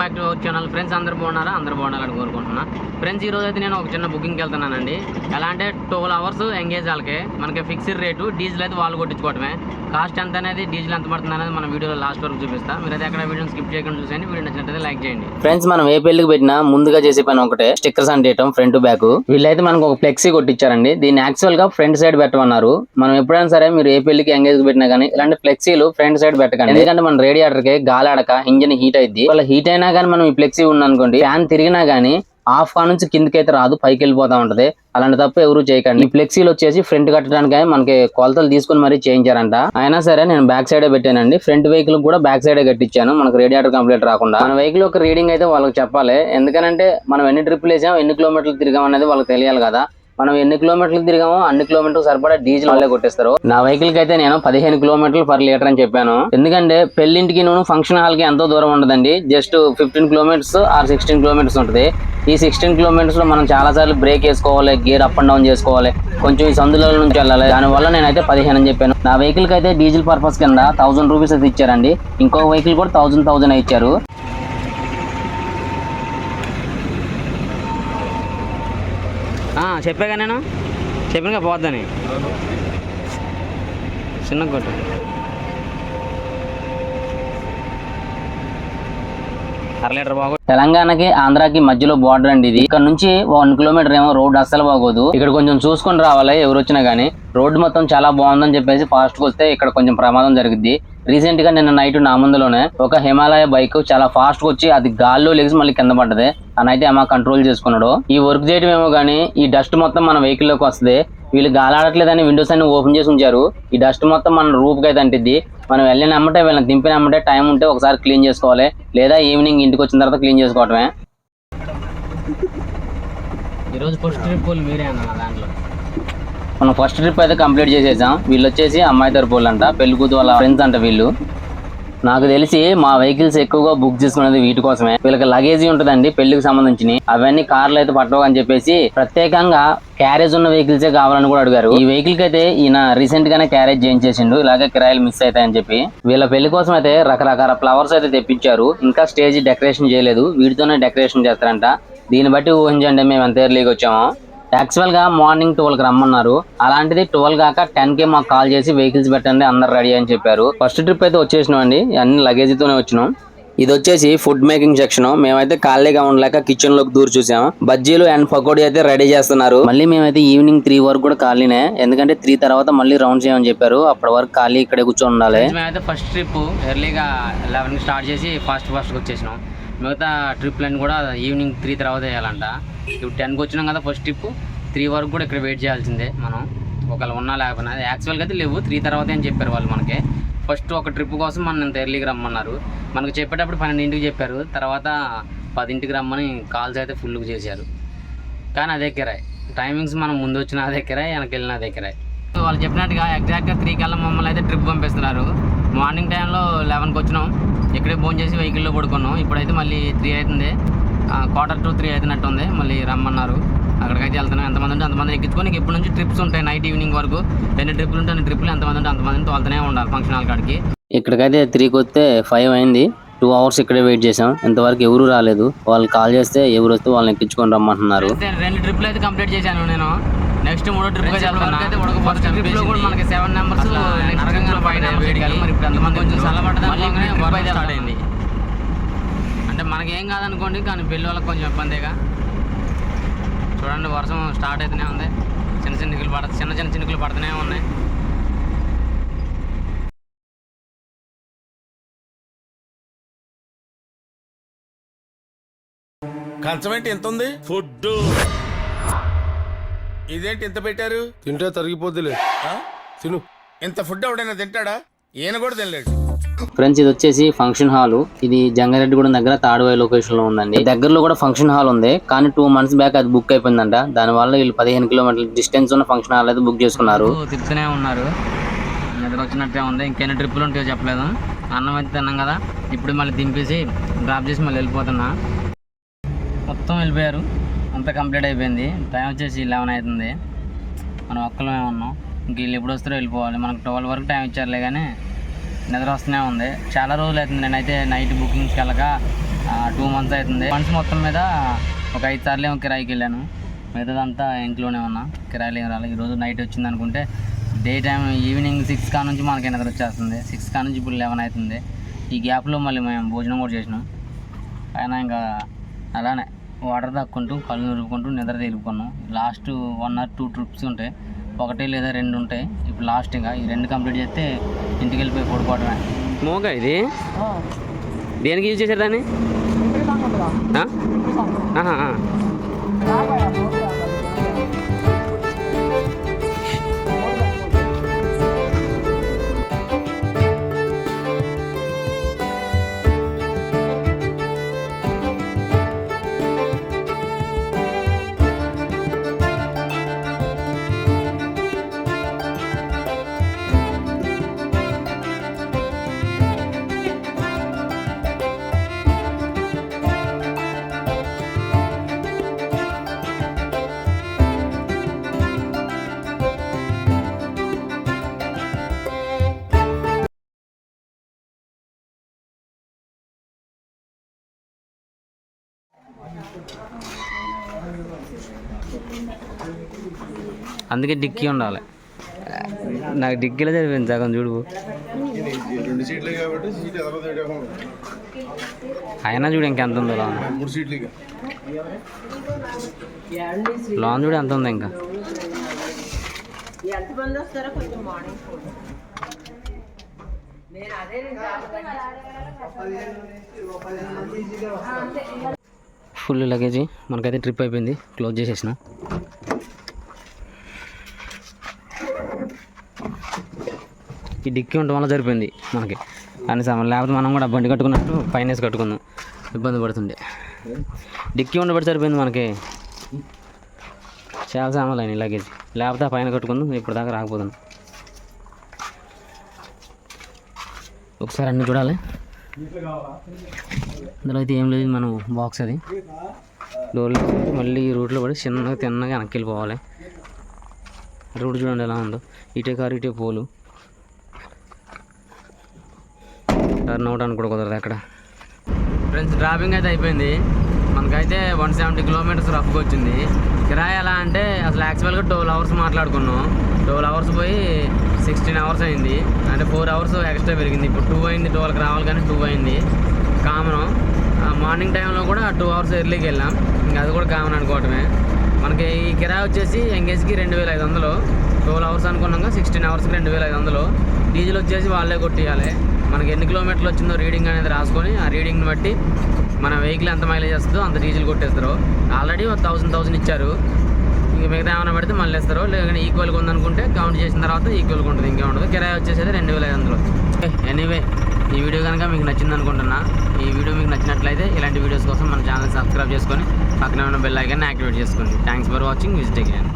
Back to channel friends అందరు బాగున్నారా? అందరు బాగుండాలని కోరుకుంటున్నా. ఫ్రెండ్స్ ఈ రోజు అయితే నేను ఒక చిన్న బుకింగ్కి వెళ్తున్నానండి. ఎలా అంటే ట్వెల్వ్ అవర్స్ ఎంగేజ్ వాళ్ళకి. మనకి ఫిక్స్డ్ రేటు డీజిల్ అయితే వాళ్ళు కొట్టించుకోవడమే కాస్ట్ ఎంత అనేది డీజిల్ ఎంత పడుతుంది అనేది మన వీడియోలో లాస్ట్ వరకు చూపిస్తా. అయితే ఎక్కడ వీడియో స్కిప్ చేయకుండా చూసేయండి. వీడియో నచ్చినట్లయితే లైక్ చేయండి. ఫ్రెండ్స్ మనం ఏ పెళ్ళికి పెట్టినా ముందుగా చేసే పని ఒకటే స్టిక్కర్స్ అంటేయటం ఫ్రంట్ బ్యాక్. వీళ్ళైతే మనకు ఒక ఫ్లెక్సీ కొట్టించారండి దీన్ని యాక్చువల్గా ఫ్రంట్ సైడ్ పెట్టమన్నారు. మనం ఎప్పుడైనా సరే మీరు ఏ పెళ్ళికి ఎంగేజ్ పెట్టినా కానీ ఇలాంటి ఫ్లెక్సీలు ఫ్రంట్ సైడ్ పెట్టకండి. ఎందుకంటే మన రేడియేటర్కి గాలి ఆడక ఇంజిన్ హీట్ అయింది వాళ్ళ హీట్ అయినా కానీ మనం ఈ ఫ్లెక్సీ ఉందనుకోండి ఫ్యాన్ తిరిగినా కానీ ఆఫ్ కా నుంచి కిందకైతే రాదు పైకి వెళ్ళిపోతా ఉంటది. అలాంటి తప్ప ఎవరు చేయకండి. ఈ ఫ్లెక్సీలు వచ్చేసి ఫ్రంట్ కట్టడానికి మనకి కొలతలు తీసుకుని మరీ చేయించారంట. అయినా సరే నేను బ్యాక్ సైడే పెట్టానండి. ఫ్రంట్ వెహికల్ కూడా బ్యాక్ సైడే కట్టించాను. మనకు రేడియేటర్ కంప్లీట్ రాకుండా. మన వెహికల్ ఒక రీడింగ్ అయితే వాళ్ళకి చెప్పాలి. ఎందుకనంటే మనం ఎన్ని ట్రిప్పులు వేసాం ఎన్ని కిలోమీటర్లు తిరిగాం అనేది వాళ్ళకి తెలియాలి కదా. మనం ఎన్ని కిలోమీటర్లు తిరిగామో అన్ని కిలోమీటర్లు సరిపడా డీజిల్ వాళ్ళే కొట్టేస్తారు. నా వెహికల్కి అయితే నేను పదిహేను కిలోమీటర్లు పర్ లీటర్ అని చెప్పాను. ఎందుకంటే పెళ్ళింటికి నేను ఫంక్షన్ హాల్కి ఎంతో దూరం ఉండదండి. Just fifteen kilometers or sixteen kilometers ఉంటుంది. ఈ సిక్స్టీన్ కిలోమీటర్స్లో మనం చాలా సార్లు బ్రేక్ వేసుకోవాలి గేర్ అప్ అండ్ డౌన్ చేసుకోవాలి. కొంచెం ఈ సందుల నుంచి వెళ్ళాలి. దానివల్ల నేనైతే పదిహేను అని చెప్పాను. నా వెహికల్కి అయితే డీజిల్ పర్పస్ కింద థౌసండ్ రూపీస్ అయితే ఇచ్చారండి. ఇంకో వెహికల్ కూడా థౌసండ్ థౌసండ్ ఇచ్చారు. చెప్పాగా నేను? చెప్పినగా పోద్దని. చిన్న కొట్టు. అర లీటర్ బాగో తెలంగాణకి ఆంధ్రాకి మధ్యలో బార్డర్ అండి ఇది. ఇక్కడ నుంచి వన్ కిలోమీటర్ ఏమో రోడ్ అస్సలు బాగోదు. ఇక్కడ కొంచెం చూసుకొని రావాలి ఎవరు వచ్చినా గానీ. రోడ్డు మొత్తం చాలా బాగుందని చెప్పేసి ఫాస్ట్ వస్తే ఇక్కడ కొంచెం ప్రమాదం జరిగింది రీసెంట్గా నిన్న నైట్ నా ముందులోనే ఒక హిమాలయ బైక్ చాలా ఫాస్ట్ వచ్చి అది గాల్లో లెగిసి మళ్ళీ కింద పడ్డది. తనైతే అమ్మ కంట్రోల్ చేసుకున్నాడు. ఈ వర్క్ చేయడం ఏమో గానీ ఈ డస్ట్ మొత్తం మన వెహికల్లోకి వస్తుంది. వీళ్ళు గాలాడట్లేదని విండోస్ అన్ని ఓపెన్ చేసి ఉంచారు. ఈ డస్ట్ మొత్తం మన రూప్ అయితే అంటిద్ది. మనం వెళ్ళిన అమ్మటే వీళ్ళని దింపిన అమ్మటే టైం ఉంటే ఒకసారి క్లీన్ చేసుకోవాలి. లేదా ఈవినింగ్ ఇంటికి వచ్చిన తర్వాత క్లీన్ చేసుకోవటమే. ఈరోజు ఫస్ట్ ట్రిప్ మీరే అన్న దాంట్లో. మనం ఫస్ట్ ట్రిప్ అయితే కంప్లీట్ చేసేసాం వీళ్ళు వచ్చేసి అమ్మాయి తరపు వాళ్ళు అంట పెళ్ళి కూతురు వాళ్ళ ఫ్రెండ్స్ అంట వీళ్ళు. నాకు తెలిసి మా వెహికల్స్ ఎక్కువగా బుక్ చేసుకునేది వీటి కోసమే. వీళ్ళకి లగేజీ ఉంటుందండి పెళ్ళికి సంబంధించి అవన్నీ కార్లు అయితే పట్టవు అని చెప్పేసి ప్రత్యేకంగా క్యారేజ్ ఉన్న వెహికల్స్ కావాలని కూడా అడిగారు. ఈ వెహికల్కి అయితే ఈయన రీసెంట్ గానే క్యారేజ్ చేయించేసిండు ఇలాగే కిరాయిలు మిస్ అవుతాయని చెప్పి. వీళ్ళ పెళ్ళి కోసం అయితే రకరకాల ఫ్లవర్స్ అయితే తెప్పించారు. ఇంకా స్టేజ్ డెకరేషన్ చేయలేదు వీటితోనే డెకరేషన్ చేస్తారంట. దీన్ని బట్టి ఊహించండి మేము ఎంత ఎర్లీకి వచ్చామో. యాక్చువల్గా మార్నింగ్ ట్వెల్వ్కి రమ్మన్నారు. అలాంటిది ట్వెల్వ్ కాక టెన్కే మాకు కాల్ చేసి వెహికల్స్ పెట్టండి అందరు రెడీ అని చెప్పారు. ఫస్ట్ ట్రిప్ అయితే వచ్చేసినాం అండి అన్ని లగేజ్తోనే వచ్చినాం. ఇది వచ్చేసి ఫుడ్ మేకింగ్ సెక్షన్. మేమైతే ఖాళీగా ఉండలేక కిచెన్లోకి దూరు చూసాం. బజ్జీలు అండ్ పకోడీ అయితే రెడీ చేస్తున్నారు. మళ్ళీ మేమైతే ఈవినింగ్ త్రీ వరకు కూడా ఖాళీనే. ఎందుకంటే త్రీ తర్వాత మళ్ళీ రౌండ్ చేయమని చెప్పారు. అప్పటి వరకు ఖాళీ ఇక్కడే కూర్చొని ఉండాలి. మేమైతే ఫస్ట్ ట్రిప్ ఎర్లీగా లెవెన్ స్టార్ట్ చేసి ఫాస్ట్ ఫాస్ట్ వచ్చేసినాం. మిగతా ట్రిప్లన్నీ కూడా ఈవినింగ్ త్రీ తర్వాత వేయాలంట ఇప్పుడు టెన్కి వచ్చినాం కదా ఫస్ట్ ట్రిప్ త్రీ వరకు కూడా ఇక్కడ వెయిట్ చేయాల్సిందే మనం. ఒకవేళ ఉన్నా లేకపోయినా. యాక్చువల్గా అయితే లేవు త్రీ తర్వాత అని చెప్పారు వాళ్ళు మనకి. ఫస్ట్ ఒక ట్రిప్ కోసం మనం ఇంత ఎర్లీకి రమ్మన్నారు. మనకు చెప్పేటప్పుడు పన్నెండింటికి చెప్పారు. తర్వాత పదింటికి రమ్మని కాల్స్ అయితే ఫుల్గా చేశారు. కానీ అదే కిరాయి. టైమింగ్స్ మనం ముందు వచ్చిన అదే కిరాయి వెనక్కి వెళ్ళిన అదే కిరాయి. వాళ్ళు చెప్పినట్టుగా ఎగ్జాక్ట్గా త్రీ కల్లా మమ్మల్ని అయితే ట్రిప్ పంపిస్తున్నారు. మార్నింగ్ టైంలో లెవెన్కి వచ్చినాం. ఇక్కడే ఫోన్ చేసి వెహికల్లో పడుకున్నాం. ఇప్పుడైతే మళ్ళీ త్రీ అవుతుంది. క్వార్టర్ టు త్రీ అవుతున్నట్టు ఉంది. మళ్ళీ రమ్మన్నారు. అక్కడికైతే వెళ్తున్నాం. ఎంతమంది ఉంటే అంతమంది ఎక్కించుకొని ఇప్పటి నుంచి ట్రిప్స్ ఉంటాయి. నైట్ ఈవినింగ్ వరకు ఎన్ని ట్రిప్లు ఉంటే అన్ని ట్రిప్లు ఎంతమంది ఉంటే అంతమంది తోలుతూనే ఉండాలి ఫంక్షన్ హాల్ కాడికి. ఇక్కడికైతే త్రీకి వస్తే ఫైవ్ అయింది. టూ అవర్స్ ఇక్కడే వెయిట్ చేసాం ఇంతవరకు ఎవరు రాలేదు. వాళ్ళు కాల్ చేస్తే ఎవరు వస్తే వాళ్ళని ఎక్కించుకొని రమ్మంటున్నారు. రెండు ట్రిప్లు అయితే కంప్లీట్ చేశాను నేను. నెక్స్ట్ మూడో ట్రిప్ ట్రిప్లో కూడా మనకి సెవెన్ నెంబర్స్ నరకంగా పైన మరి ఇప్పుడు ఎంతమంది కొంచెం చల్లబడ్డది స్టార్ట్ అయింది. అంటే మనకి ఏం కాదనుకోండి కానీ పెళ్ళి వాళ్ళకి కొంచెం ఇబ్బందిగా. చూడండి వర్షం స్టార్ట్ అయితేనే ఉంది. చిన్న చిన్న చినుకులు పడ చిన్న చిన్న చినుకులు పడుతూనే ఉన్నాయి. కంచం ఏంటి ఎంత ఉంది? ఫుడ్ ఇదేంటి ఇంత పెట్టారు? తింటే తరిగిపోద్దిలే. ఆ? తిను. ఇంత ఫుడ్ ఎవడైనా తింటాడా? ఈయన కూడా తినలేడు. ఫ్రెండ్స్ ఇది వచ్చేసి ఫంక్షన్ హాల్. ఇది జంగారెడ్డిగూడెం దగ్గర తాడువాయి లొకేషన్లో ఉందండి దగ్గరలో కూడా ఫంక్షన్ హాల్ ఉంది. కానీ టూ మంత్స్ బ్యాక్ అది బుక్ అయిపోయిందంట. దాని వల్ల వీళ్ళు పదిహేను కిలోమీటర్ల డిస్టెన్స్ ఉన్న ఫంక్షన్ హాల్ అయితే బుక్ చేసుకున్నారు. తిప్పుతూనే ఉన్నారు. నిద్ర వచ్చినట్టే ఉంది. ఇంకెన్ని ట్రిప్పులు ఉంటాయో చెప్పలేదు. అన్నం అయితే తిన్నాం కదా. ఇప్పుడు మళ్ళీ దింపేసి డ్రాప్ చేసి మళ్ళీ వెళ్ళిపోతున్నా. మొత్తం వెళ్ళిపోయారు. అంతా కంప్లీట్ అయిపోయింది. టైం వచ్చేసి లెవెన్ అవుతుంది. మనం ఒక్కలమే ఉన్నాం. ఇంక వీళ్ళు ఎప్పుడు వస్తారో వెళ్ళిపోవాలి మనకు ట్వెల్వ్ వరకు టైం ఇచ్చారులే కానీ నిద్ర వస్తూనే ఉంది. చాలా రోజులు అవుతుంది. నేనైతే నైట్ బుకింగ్స్కి వెళ్ళక టూ మంత్స్ అవుతుంది. మంత్స్ మొత్తం మీద ఒక ఐదు సార్లు ఏమో కిరాయికి వెళ్ళాను. మిగతాదంతా ఇంట్లోనే ఉన్నా. కిరాయిలు ఏం రాలేదు. ఈరోజు నైట్ వచ్చింది అనుకుంటే డే టైం ఈవినింగ్ సిక్స్ కా నుంచి మనకి నిద్ర వచ్చేస్తుంది. సిక్స్ కా నుంచి ఇప్పుడు లెవెన్ అవుతుంది. ఈ గ్యాప్లో మళ్ళీ మేము భోజనం కూడా చేసినాం. అయినా ఇంకా అలానే. వాటర్ తక్కుంటూ కళ్ళు నిరుపుకుంటూ నిద్ర తీరుకున్నాం. Last one or two trips ఉంటాయి. ఒకటి లేదా రెండు ఉంటాయి. ఇప్పుడు లాస్ట్ ఇంకా. ఈ రెండు కంప్లీట్ చేస్తే ఇంటికి వెళ్ళిపోయి పడుకోవడమే మోగా ఇది? దేనికి యూజ్ చేశారు దాన్ని? అందుకే డిక్కీ ఉండాలి. నాకు డిక్కీలో జరిపింది సగం చూడు. రెండు సీట్లే కాబట్టి సీట్ ఎదరదు అయినా చూడు ఇంకెంత ఉందో లోన్. మూడు సీట్లు ఇక. లోన్ చూడు ఎంత ఉందో ఇంకా. ఎంతమంది వస్తారో కొంచెం మార్నింగ్ ఫోన్. నేను అదే ఫుల్ లగేజీ మనకైతే ట్రిప్ అయిపోయింది. క్లోజ్ చేసేసిన. ఈ డిక్కీ ఉండటం వల్ల సరిపోయింది మనకి. కానీ సామాన్ లేకపోతే మనం కూడా బండి కట్టుకున్నట్టు పైన వేసి కట్టుకుందాం. ఇబ్బంది పడుతుండే. డిక్కీ ఉండబట్టి సరిపోయింది మనకి. చాలా సామాన్లు అయినాయి లగేజ్ లేకపోతే ఆ పైన కట్టుకుందాం ఇప్పుడు దాకా రాకపోతున్నాం ఒకసారి అన్నీ చూడాలి. అందులో అయితే ఏం లేదు మనం బాక్స్ అది. డోర్లో మళ్ళీ ఈ రూట్లో పడి చిన్నగా తిన్నగా వెనక్కి వెళ్ళిపోవాలి. రూట్ చూడండి ఎలా ఉందో. ఇటే కారు ఇటే పోలు. టర్న్ అవుట్ కూడా కుదరదు అక్కడ ఫ్రెండ్స్ డ్రాపింగ్ అయితే అయిపోయింది. మనకైతే వన్ సెవెంటీ కిలోమీటర్స్ రఫ్గా వచ్చింది. కిరాయి ఎలా అంటే అసలు యాక్చువల్గా ట్వెల్వ్ అవర్స్ మాట్లాడుకున్నాం. ట్వెల్వ్ అవర్స్ పోయి సిక్స్టీన్ అవర్స్ అయింది. అంటే ఫోర్ అవర్స్ ఎక్స్ట్రా పెరిగింది. ఇప్పుడు టూ అయింది ట్వెల్వ్కి రావాలి కానీ టూ అయింది. కామన్. మార్నింగ్ టైంలో కూడా టూ అవర్స్ ఎర్లీకి వెళ్ళాం. ఇంకా అది కూడా కామన్ అనుకోవటమే. మనకి ఈ కిరాయి వచ్చేసి ఎంగేజ్కి రెండు వేల ఐదు వందలు. ట్వెల్వ్ అవర్స్ అనుకున్నాక సిక్స్టీన్ అవర్స్కి రెండు వేల ఐదు వందలు. డీజిల్ వచ్చేసి వాళ్ళే కొట్టియాలి. మనకి ఎన్ని కిలోమీటర్లు వచ్చిందో రీడింగ్ అనేది రాసుకొని ఆ రీడింగ్ని బట్టి మన వెహికల్ ఎంత మైలేజ్ వస్తుందో అంత డీజిల్ కొట్టేస్తారు. ఆల్రెడీ థౌసండ్ థౌసండ్ ఇచ్చారు. ఇంక మిగతా ఏమైనా పెడితే మళ్ళీ ఇస్తారు. లేదంటే ఈక్వల్గా ఉందనుకుంటే కౌంట్ చేసిన తర్వాత ఈక్వల్గా ఉంటుంది ఇంకే ఉండదు. కిరాయి వచ్చేసి రెండు వేల ఐదు వందలు. ఎనీవే ఈ వీడియో కనుక మీకు నచ్చింది అనుకుంటున్నా. ఈ వీడియో మీకు నచ్చినట్లయితే ఇలాంటి వీడియోస్ కోసం మన ఛానల్ సబ్స్క్రైబ్ చేసుకొని పక్కన ఉన్న బెల్ ఐకాన్ని యాక్టివేట్ చేసుకోండి. Thanks for watching visit again